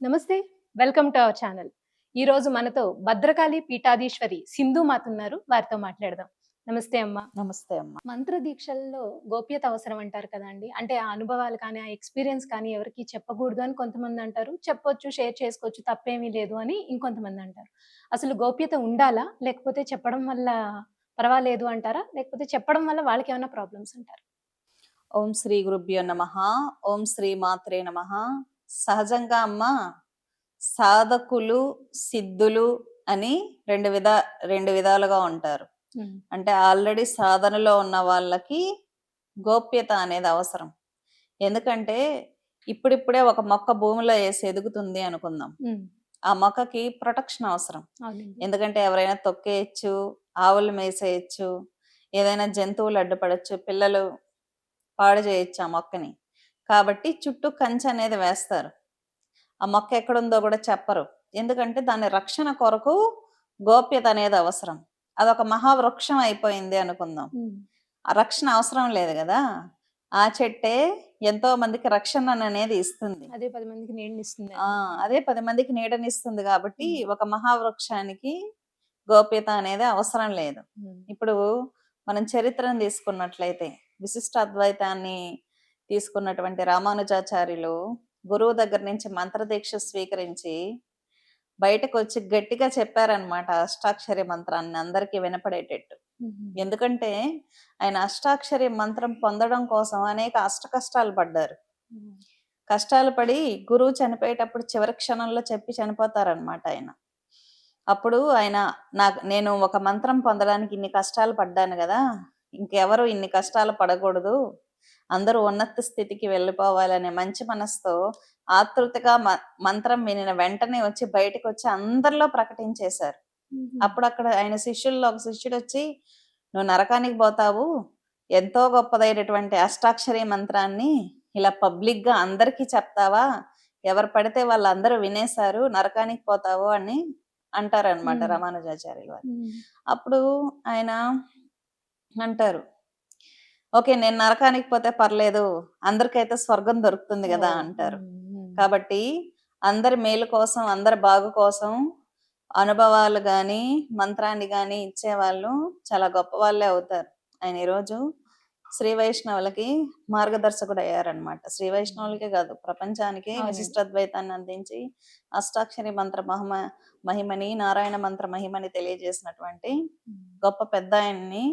నమస్తే welcome to our channel. ఈ రోజు మనతో భద్రకాళి పీఠాధీశ్వరి సింధు మాత ఉన్నారు. వారితో మాట్లాడదాం. నమస్తే అమ్మ. నమస్తే అమ్మ. మంత్ర దీక్షల్లో గోప్యత అవసరం అంటారు కదా అండి. అంటే ఆ అనుభవాలు కానీ ఆ ఎక్స్పీరియన్స్ కానీ ఎవరికి చెప్పకూడదు అని కొంతమంది అంటారు. చెప్పొచ్చు షేర్ చేసుకోవచ్చు తప్పేమీ లేదు అని ఇంకొంతమంది అంటారు. అసలు గోప్యత ఉండాలా? లేకపోతే చెప్పడం వల్ల పర్వాలేదు అంటారా? లేకపోతే చెప్పడం వల్ల వాళ్ళకి ఏమైనా ప్రాబ్లమ్స్ అంటారు? ఓం శ్రీ గురుభ్యో నమ. ఓం శ్రీ మాత్రే నమ. సహజంగా అమ్మ సాధకులు సిద్ధులు అని రెండు విధ రెండు విధాలుగా ఉంటారు. అంటే ఆల్రెడీ సాధనలో ఉన్న వాళ్ళకి గోప్యత అనేది అవసరం. ఎందుకంటే ఇప్పుడిప్పుడే ఒక మొక్క భూమిలో వేసి ఎదుగుతుంది అనుకుందాం. ఆ మొక్కకి ప్రొటెక్షన్ అవసరం. ఎందుకంటే ఎవరైనా తొక్కేయచ్చు ఆవులు మేసేయచ్చు ఏదైనా జంతువులు అడ్డుపడచ్చు పిల్లలు పాడు చేయొచ్చు ఆ మొక్కని. కాబట్టి చుట్టూ కంచె అనేది వేస్తారు. ఆ మొక్క ఎక్కడుందో కూడా చెప్పరు. ఎందుకంటే దాని రక్షణ కొరకు గోప్యత అనేది అవసరం. అదొక మహావృక్షం అయిపోయింది అనుకుందాం. ఆ రక్షణ అవసరం లేదు కదా. ఆ చెట్టే ఎంతో మందికి రక్షణ అనేది ఇస్తుంది. అదే పది మందికి నీడనిస్తుంది ఆ అదే పది మందికి నీడనిస్తుంది కాబట్టి ఒక మహావృక్షానికి గోప్యత అనేది అవసరం లేదు. ఇప్పుడు మనం చరిత్రను తీసుకున్నట్లయితే విశిష్ట అద్వైతాన్ని తీసుకున్నటువంటి రామానుజాచార్యులు గురువు దగ్గర నుంచి మంత్రదీక్ష స్వీకరించి బయటకు వచ్చి గట్టిగా చెప్పారనమాట అష్టాక్షరి మంత్రాన్ని అందరికీ వినపడేటట్టు. ఎందుకంటే ఆయన అష్టాక్షరి మంత్రం పొందడం కోసం అనేక అష్ట కష్టాలు పడ్డారు. కష్టాలు పడి గురువు చనిపోయేటప్పుడు చివరి క్షణంలో చెప్పి చనిపోతారనమాట ఆయన. అప్పుడు ఆయన నాకు నేను ఒక మంత్రం పొందడానికి ఇన్ని కష్టాలు పడ్డాను కదా ఇంకెవరు ఇన్ని కష్టాలు పడకూడదు అందరూ ఉన్నత స్థితికి వెళ్ళిపోవాలనే మంచి మనసుతో ఆతృతగా మ- మంత్రం వినిన వెంటనే వచ్చి బయటకు వచ్చి అందరిలో ప్రకటించేశారు. అప్పుడు అక్కడ ఆయన శిష్యుల్లో ఒక శిష్యుడు వచ్చి నువ్వు నరకానికి పోతావు. ఎంతో గొప్పదైనటువంటి అష్టాక్షరి మంత్రాన్ని ఇలా పబ్లిక్గా అందరికీ చెప్తావా? ఎవరు పడితే వాళ్ళందరూ వినేశారు. నరకానికి పోతావు అని అంటారనమాట. రామానుజాచార్యులు వారు. అప్పుడు ఆయన అంటారు ఓకే నేను నరకానికి పోతే పర్లేదు అందరికైతే స్వర్గం దొరుకుతుంది కదా అంటారు. కాబట్టి అందరి మేలు కోసం అందరి బాగు కోసం అనుభవాలు గాని మంత్రాన్ని గాని ఇచ్చేవాళ్ళు చాలా గొప్ప వాళ్ళే అవుతారు. ఆయన ఈరోజు శ్రీ వైష్ణవులకి మార్గదర్శకుడు అయ్యారనమాట శ్రీ వైష్ణవులకే కాదు ప్రపంచానికి. విశిష్టద్వైతాన్ని అందించి అష్టాక్షరి మంత్ర మహిమ మహిమని నారాయణ మంత్ర మహిమని తెలియజేసినటువంటి గొప్ప పెద్ద ఆయన్ని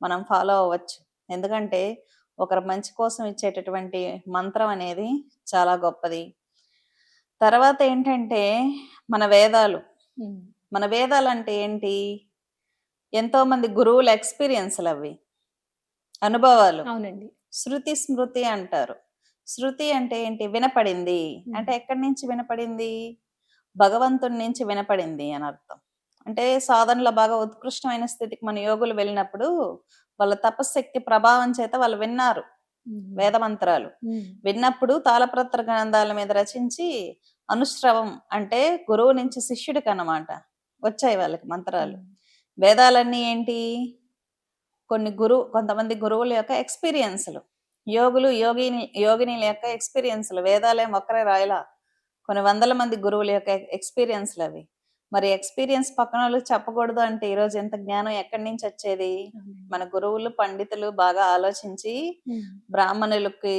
మనం ఫాలో అవ్వచ్చు. ఎందుకంటే ఒకరి మంచి కోసం ఇచ్చేటటువంటి మంత్రం అనేది చాలా గొప్పది. తర్వాత ఏంటంటే మన వేదాలు. మన వేదాలు అంటే ఏంటి? ఎంతో మంది గురువుల ఎక్స్పీరియన్స్లు అవి. అనుభవాలు. అవునండి. శృతి స్మృతి అంటారు. శృతి అంటే ఏంటి? వినపడింది. అంటే ఎక్కడి నుంచి వినపడింది? భగవంతుడి నుంచి వినపడింది అని అర్థం. అంటే సాధనలో బాగా ఉత్కృష్టమైన స్థితికి మన యోగులు వెళ్ళినప్పుడు వాళ్ళ తపశక్తి ప్రభావం చేత వాళ్ళు విన్నారు వేద మంత్రాలు విన్నప్పుడు తాళపత్ర గ్రంథాల మీద రచించి అనుశ్రవం అంటే గురువు నుంచి శిష్యుడికి అన్నమాట వచ్చాయి వాళ్ళకి మంత్రాలు. వేదాలన్నీ ఏంటి? కొన్ని గురువు కొంతమంది గురువుల యొక్క ఎక్స్పీరియన్స్లు. యోగులు యోగిని యోగినిల యొక్క ఎక్స్పీరియన్స్లు. వేదాలేం ఒక్కరే రాయలా. కొన్ని వందల మంది గురువుల యొక్క ఎక్స్పీరియన్స్లు అవి. మరి ఎక్స్పీరియన్స్ పక్కన వాళ్ళకి చెప్పకూడదు అంటే ఈరోజు ఎంత జ్ఞానం ఎక్కడి నుంచి వచ్చేది. మన గురువులు పండితులు బాగా ఆలోచించి బ్రాహ్మణులకి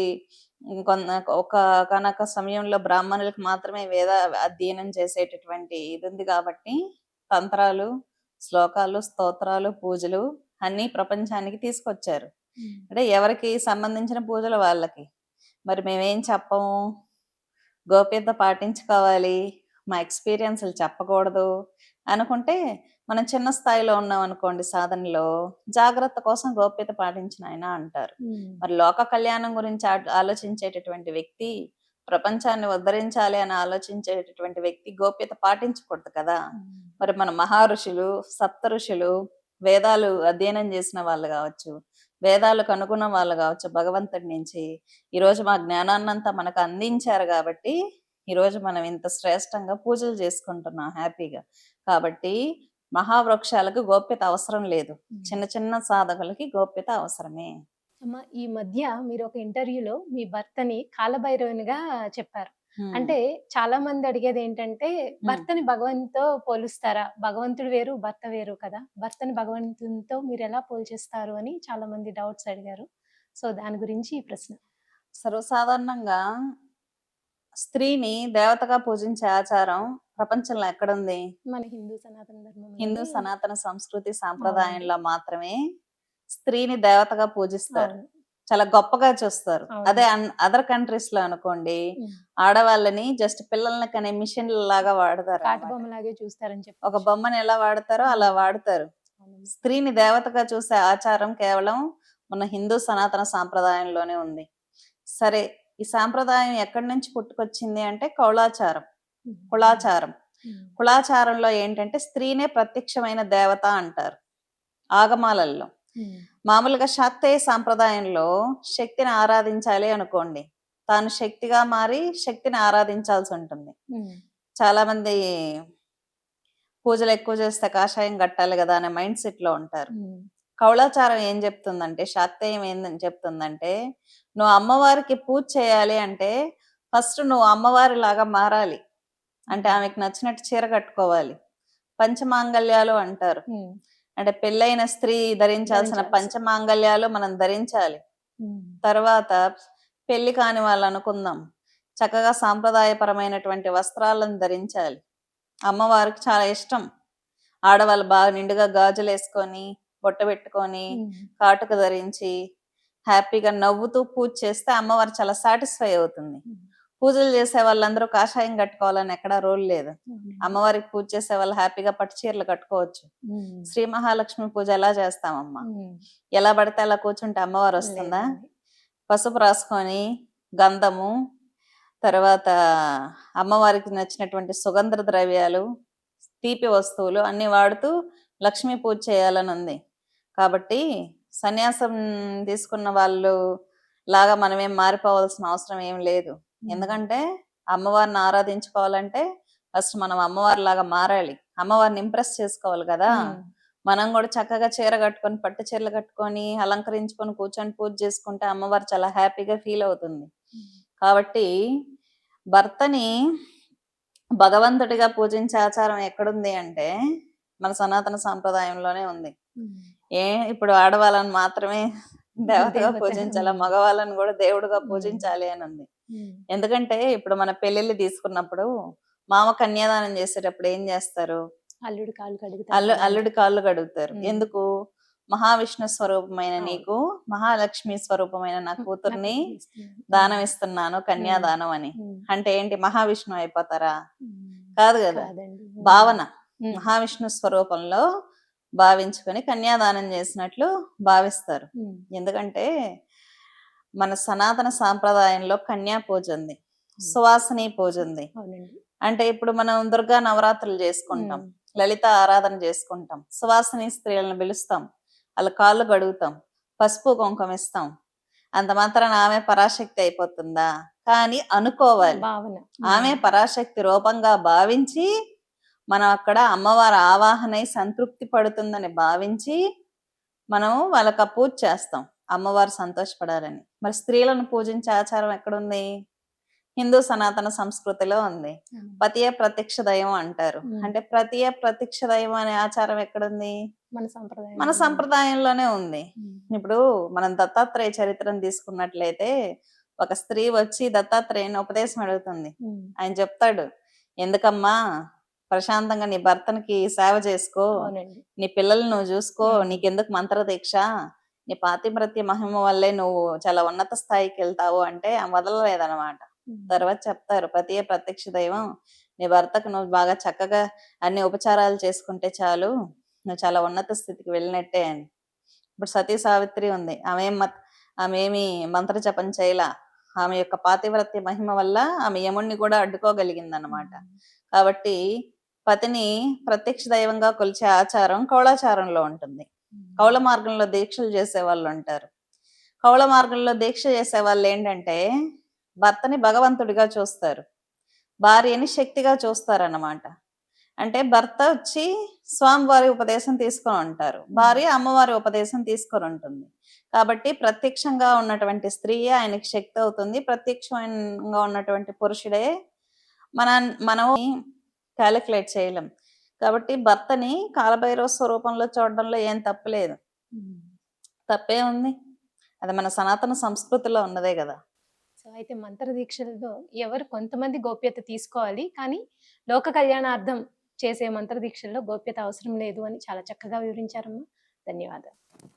కొన్న ఒక కనక సమయంలో బ్రాహ్మణులకు మాత్రమే వేద అధ్యయనం చేసేటటువంటి ఇది ఉంది కాబట్టి తంత్రాలు శ్లోకాలు స్తోత్రాలు పూజలు అన్ని ప్రపంచానికి తీసుకొచ్చారు. అంటే ఎవరికి సంబంధించిన పూజలు వాళ్ళకి. మరి మేమేం చెప్పము? గోప్యత పాటించుకోవాలి. మా ఎక్స్పీరియన్స్లు చెప్పకూడదు అనుకుంటే మనం చిన్న స్థాయిలో ఉన్నాం అనుకోండి సాధనలో జాగ్రత్త కోసం గోప్యత పాటించిన ఆయన అంటారు. మరి లోక కళ్యాణం గురించి ఆలోచించేటటువంటి వ్యక్తి ప్రపంచాన్ని ఉద్ధరించాలి అని ఆలోచించేటటువంటి వ్యక్తి గోప్యత పాటించకూడదు కదా. మరి మన మహర్షులు సప్త ఋషులు వేదాలు అధ్యయనం చేసిన వాళ్ళు కావచ్చు వేదాలకు అనుగుణ వాళ్ళు కావచ్చు భగవంతుడి నుంచి ఈరోజు మా జ్ఞానాన్నంతా మనకు అందించారు కాబట్టి ఈరోజు మనం ఇంత శ్రేష్టంగా పూజలు చేసుకుంటున్నాం హ్యాపీగా. కాబట్టి మహావృక్షాలకు గోప్యత అవసరం లేదు. చిన్న చిన్న సాధకులకి గోప్యత అవసరమే. అమ్మ ఈ మధ్య మీరు ఒక ఇంటర్వ్యూలో మీ భర్తని కాలభైరవునిగా చెప్పారు. అంటే చాలా మంది అడిగేది ఏంటంటే భర్తని భగవంతుతో పోలుస్తారా? భగవంతుడు వేరు భర్త వేరు కదా. భర్తని భగవంతునితో మీరు ఎలా పోల్చేస్తారు అని చాలా మంది డౌట్స్ అడిగారు. సో దాని గురించి ఈ ప్రశ్న. సర్వసాధారణంగా స్త్రీని దేవతగా పూజించే ఆచారం ప్రపంచంలో ఎక్కడుంది? మన హిందూ సనాతన ధర్మం హిందూ సనాతన సంస్కృతి సాంప్రదాయంలో మాత్రమే స్త్రీని దేవతగా పూజిస్తారు. చాలా గొప్పగా చూస్తారు. అదే అదర్ కంట్రీస్లో అనుకోండి ఆడవాళ్ళని జస్ట్ పిల్లల్ని కనే మిషన్ లాగా వాడతారు. బొమ్మలాగే చూస్తారని చెప్పి ఒక బొమ్మని ఎలా వాడతారో అలా వాడతారు. స్త్రీని దేవతగా చూసే ఆచారం కేవలం మన హిందూ సనాతన సాంప్రదాయంలోనే ఉంది. సరే ఈ సాంప్రదాయం ఎక్కడి నుంచి పుట్టుకొచ్చింది అంటే కౌలాచారం కులాచారం. కులాచారంలో ఏంటంటే స్త్రీనే ప్రత్యక్షమైన దేవత అంటారు ఆగమాలలో మామూలుగా శాక్తేయ సాంప్రదాయంలో శక్తిని ఆరాధించాలి అనుకోండి తాను శక్తిగా మారి శక్తిని ఆరాధించాల్సి ఉంటుంది. చాలా మంది పూజలు ఎక్కువ చేస్తే కాషాయం కట్టాలి కదా అనే మైండ్ సెట్లో ఉంటారు కౌళాచారం ఏం చెప్తుందంటే శాక్తేయం ఏందని చెప్తుందంటే నువ్వు అమ్మవారికి పూజ చేయాలి అంటే ఫస్ట్ నువ్వు అమ్మవారి లాగా మారాలి. అంటే ఆమెకు నచ్చినట్టు చీర కట్టుకోవాలి. పంచమాంగల్యాలు అంటారు. అంటే పెళ్ళైన స్త్రీ ధరించాల్సిన ధరించాల్సి- పంచమాంగల్యాలు మనం ధరించాలి. తర్వాత పెళ్ళి కాని వాళ్ళు అనుకుందాం. చక్కగా సాంప్రదాయపరమైనటువంటి వస్త్రాలను ధరించాలి. అమ్మవారికి చాలా ఇష్టం. ఆడవాళ్ళు బాగా నిండుగా గాజులు వేసుకొని బొట్ట పెట్టుకొని కాటుక ధరించి హ్యాపీగా నవ్వుతూ పూజ చేస్తే అమ్మవారు చాలా సాటిస్ఫై అవుతుంది. పూజలు చేసే వాళ్ళందరూ కాషాయం కట్టుకోవాలని ఎక్కడా రూల్ లేదు. అమ్మవారికి పూజ చేసే వాళ్ళు హ్యాపీగా పట్టు చీరలు కట్టుకోవచ్చు. శ్రీ మహాలక్ష్మి పూజ ఎలా చేస్తామమ్మా? ఎలా పడితే అలా కూర్చుంటే అమ్మవారు వస్తుందా? పసుపు రాసుకొని గంధము తర్వాత అమ్మవారికి నచ్చినటువంటి సుగంధ ద్రవ్యాలు తీపి వస్తువులు అన్ని వాడుతూ లక్ష్మీ పూజ చేయాలని ఉంది. కాబట్టి సన్యాసం తీసుకున్న వాళ్ళు లాగా మనమేం మారిపోవాల్సిన అవసరం ఏం లేదు. ఎందుకంటే అమ్మవారిని ఆరాధించుకోవాలంటే ఫస్ట్ మనం అమ్మవారి లాగా మారాలి. అమ్మవారిని ఇంప్రెస్ చేసుకోవాలి కదా. మనం కూడా చక్కగా చీర కట్టుకొని పట్టు చీరలు కట్టుకొని అలంకరించుకొని కూర్చొని పూజ చేసుకుంటే అమ్మవారు చాలా హ్యాపీగా ఫీల్ అవుతుంది. కాబట్టి భర్తని భగవంతుడిగా పూజించే ఆచారం ఎక్కడుంది అంటే మన సనాతన సాంప్రదాయంలోనే ఉంది. ఏ ఇప్పుడు ఆడవాళ్ళని మాత్రమే దేవతగా దేవత. పూజించాలి మగవాళ్ళని కూడా దేవుడిగా పూజించాలి అని ఉంది ఎందుకంటే ఇప్పుడు మన పెళ్ళిళ్ళు తీసుకున్నప్పుడు మామ కన్యాదానం చేసేటప్పుడు ఏం చేస్తారు అల్లుడు అల్లు కడుగుతారు అల్లుడి కాళ్ళు కడుగుతారు. ఎందుకు మహావిష్ణు స్వరూపమైన. నీకు మహాలక్ష్మి స్వరూపమైన నా కూతుర్ని. దానం ఇస్తున్నాను కన్యాదానం అని. అంటే ఏంటి మహావిష్ణు అయిపోతారా. కాదు కదా భావన. మహావిష్ణు స్వరూపంలో భావించుకొని కన్యాదానం చేసినట్లు భావిస్తారు. ఎందుకంటే మన సనాతన సాంప్రదాయంలో కన్యా పూజ ఉంది సువాసని పూజ ఉంది అంటే ఇప్పుడు మనం దుర్గా నవరాత్రులు చేసుకుంటాం. లలిత ఆరాధన చేసుకుంటాం సువాసని స్త్రీలను పిలుస్తాం వాళ్ళ కాళ్ళు గడుగుతాం పసుపు కుంకుమ ఇస్తాం అంత మాత్రాన ఆమె పరాశక్తి అయిపోతుందా? కానీ అనుకోవాలి. ఆమె పరాశక్తి రూపంగా భావించి మనం అక్కడ అమ్మవారి ఆవాహనై సంతృప్తి పడుతుందని భావించి మనం వాళ్ళకి ఆ పూజ చేస్తాం. అమ్మవారు సంతోషపడాలని. మరి స్త్రీలను పూజించే ఆచారం ఎక్కడుంది? హిందూ సనాతన సంస్కృతిలో ఉంది. పతియే ప్రత్యక్ష దైవం అంటారు. అంటే ప్రతియే ప్రత్యక్ష దైవం అనే ఆచారం ఎక్కడుంది? మన సంప్రదాయం మన సంప్రదాయంలోనే ఉంది. ఇప్పుడు మనం దత్తాత్రేయ చరిత్రను తీసుకున్నట్లయితే ఒక స్త్రీ వచ్చి దత్తాత్రేయుని ఉపదేశం అడుగుతుంది. ఆయన చెప్తాడు ఎందుకమ్మా? ప్రశాంతంగా నీ భర్తనికి సేవ చేసుకో. అవునండి. నీ పిల్లల్ని నువ్వు చూసుకో. నీకెందుకు మంత్ర దీక్ష నీ పాతిమృత్య మహిమ వల్లే నువ్వు చాలా ఉన్నత స్థాయికి వెళ్తావు అంటే ఉమ్. తర్వాత చెప్తారు ప్రతియే ప్రత్యక్ష దైవం నీ భర్తకు నువ్వు బాగా చక్కగా అన్ని ఉపచారాలు చేసుకుంటే చాలు. నువ్వు చాలా ఉన్నత స్థితికి వెళ్ళినట్టే అని. ఇప్పుడు సతీ సావిత్రి ఉంది. ఆమె ఆమె ఏమి మంత్ర జపం చేయలా. ఆమె యొక్క పాతివ్రత్య మహిమ వల్ల ఆమె యముణ్ణి కూడా అడ్డుకోగలిగింది అనమాట కాబట్టి పతిని ప్రత్యక్ష దైవంగా కొలిచే ఆచారం కౌళాచారంలో ఉంటుంది. కౌళ కౌల మార్గంలో దీక్షలు చేసే వాళ్ళు ఉంటారు కౌల మార్గంలో దీక్ష చేసే వాళ్ళు ఏంటంటే భర్తని భగవంతుడిగా చూస్తారు. భార్యని శక్తిగా చూస్తారన్నమాట. అంటే భర్త వచ్చి స్వామివారి ఉపదేశం తీసుకొని ఉంటారు. భార్య అమ్మవారి ఉపదేశం తీసుకొని ఉంటుంది. కాబట్టి ప్రత్యక్షంగా ఉన్నటువంటి స్త్రీ ఆయనకి శక్తి అవుతుంది. ప్రత్యక్షంగా ఉన్నటువంటి పురుషుడే మన మనం క్యాలిక్యులేట్ చేయలేం. కాబట్టి భర్తని కాలభైరవ స్వరూపంలో చూడడంలో ఏం తప్పులేదు తప్పే ఉంది. అది మన సనాతన సంస్కృతిలో ఉన్నదే కదా. సో అయితే మంత్ర దీక్షలతో ఎవరు కొంతమంది గోప్యత తీసుకోవాలి కానీ లోక కళ్యాణార్థం చేసే మంత్ర దీక్షల్లో గోప్యత అవసరం లేదు అని చాలా చక్కగా వివరించారమ్మా. ధన్యవాదాలు.